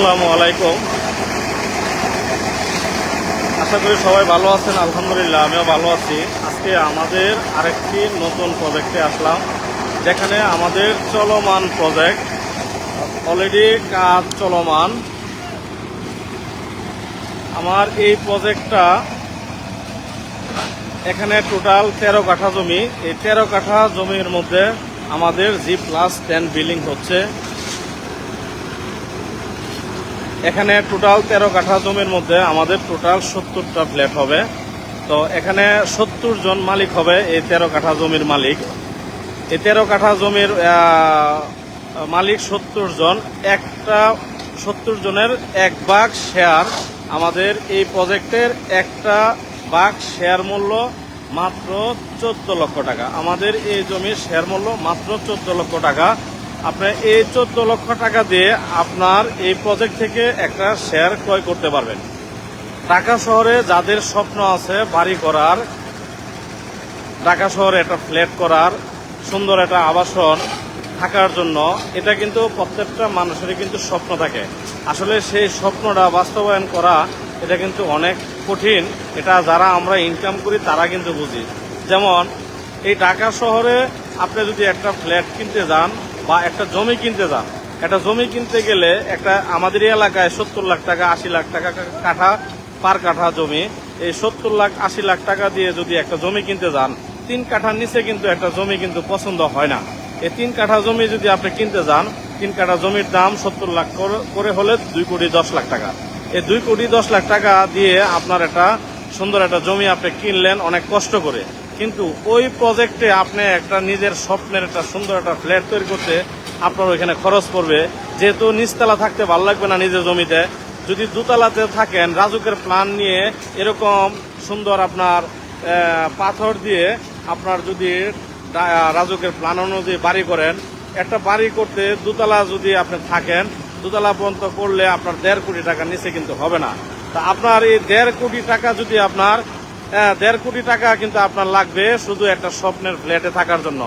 আসসালামু আলাইকুম। আশা করি সবাই ভালো আছেন, আলহামদুলিল্লাহ আমিও ভালো আছি। আজকে আমাদের আরেকটি নতুন প্রজেক্টে আসলাম, যেখানে আমাদের চলমান প্রজেক্ট অলরেডি কাজ চলমান। আমার এই প্রজেক্টটা এখানে টোটাল তেরো কাঠা জমি। এই তেরো কাঠা জমির মধ্যে আমাদের জি প্লাস টেন বিল্ডিং হচ্ছে। এখানে টোটাল তেরো কাঠা জমির মধ্যে আমাদের টোটাল সত্তরটা ফ্ল্যাট হবে। তো এখানে সত্তর জন মালিক হবে এই তেরো কাঠা জমির মালিক। এই তেরো কাঠা জমির মালিক সত্তর জন। একটা সত্তর জনের এক ভাগ শেয়ার আমাদের এই প্রজেক্টের একটা ভাগ শেয়ার মূল্য মাত্র চোদ্দ লক্ষ টাকা। আমাদের এই জমির শেয়ার মূল্য মাত্র চোদ্দ লক্ষ টাকা। আপনি এই চোদ্দ লক্ষ টাকা দিয়ে আপনার এই প্রজেক্ট থেকে একটা শেয়ার ক্রয় করতে পারবেন। ঢাকা শহরে যাদের স্বপ্ন আছে বাড়ি করার, ঢাকা শহরে একটা ফ্ল্যাট করার, সুন্দর একটা আবাসন থাকার জন্য এটা কিন্তু প্রত্যেকটা মানুষেরই কিন্তু স্বপ্ন থাকে। আসলে সেই স্বপ্নটা বাস্তবায়ন করা এটা কিন্তু অনেক কঠিন। এটা যারা আমরা ইনকাম করি তারা কিন্তু বুঝি। যেমন এই ঢাকা শহরে আপনি যদি একটা ফ্ল্যাট কিনতে যান বা একটা জমি কিনতে যান। একটা জমি কিনতে গেলে একটা আমাদের এলাকায় সত্তর লাখ টাকা, আশি লাখ টাকা কাঠা, পার কাঠা জমি। এই সত্তর লাখ, আশি লাখ টাকা দিয়ে যদি একটা জমি কিনতে যান, তিন কাঠার নিচে কিন্তু একটা জমি কিন্তু পছন্দ হয় না। এই তিন কাঠা জমি যদি আপনি কিনতে যান, তিন কাঠা জমির দাম সত্তর লাখ করে- হলে দুই কোটি দশ লাখ টাকা। এই দুই কোটি দশ লাখ টাকা দিয়ে আপনার একটা সুন্দর একটা জমি আপনি কিনলেন, অনেক কষ্ট করে। কিন্তু ওই প্রজেক্টে আপনি একটা নিজের স্বপ্নের একটা সুন্দর একটা ফ্ল্যাট তৈরি করতে আপনার ওইখানে খরচ পড়বে। যেহেতু নিচতলা থাকতে ভালো লাগবে না নিজের জমিতে, যদি দুতলাতে থাকেন, রাজুকের প্ল্যান নিয়ে এরকম সুন্দর আপনার পাথর দিয়ে আপনার যদি রাজুকের প্ল্যান অনুযায়ী বাড়ি করেন, একটা বাড়ি করতে দুতলা যদি আপনি থাকেন, দুতলা পর্যন্ত করলে আপনার দেড় কোটি টাকার নিচে কিন্তু হবে না। তা আপনার এই দেড় কোটি টাকা যদি আপনার দেড় কোটি টাকা কিন্তু আপনার লাগবে শুধু একটা স্বপ্নের ফ্ল্যাটে থাকার জন্য।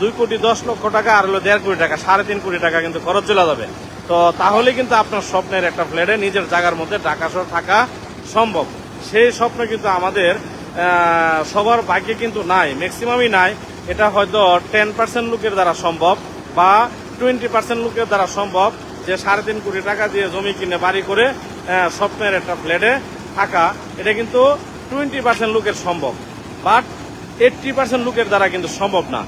দুই কোটি দশ লক্ষ টাকা আর হলো দেড় কোটি টাকা, সাড়ে তিন কোটি টাকা কিন্তু খরচ চলে যাবে। তো তাহলে কিন্তু আপনার স্বপ্নের একটা ফ্ল্যাটে নিজের জায়গার মধ্যে ঢাকা শহর থাকা সম্ভব। সেই স্বপ্ন কিন্তু আমাদের সবার ভাগ্যে কিন্তু নাই ম্যাক্সিমামই নাই। এটা হয়তো টেন পার্সেন্ট লোকের দ্বারা সম্ভব বা টোয়েন্টি পার্সেন্ট লোকের দ্বারা সম্ভব যে সাড়ে তিন কোটি টাকা দিয়ে জমি কিনে বাড়ি করে স্বপ্নের একটা ফ্ল্যাটে থাকা। এটা কিন্তু টোয়েন্টি পার্সেন্ট লোকের সম্ভব বাট এইটটি পার্সেন্ট লোকের দ্বারা কিন্তু সম্ভব না।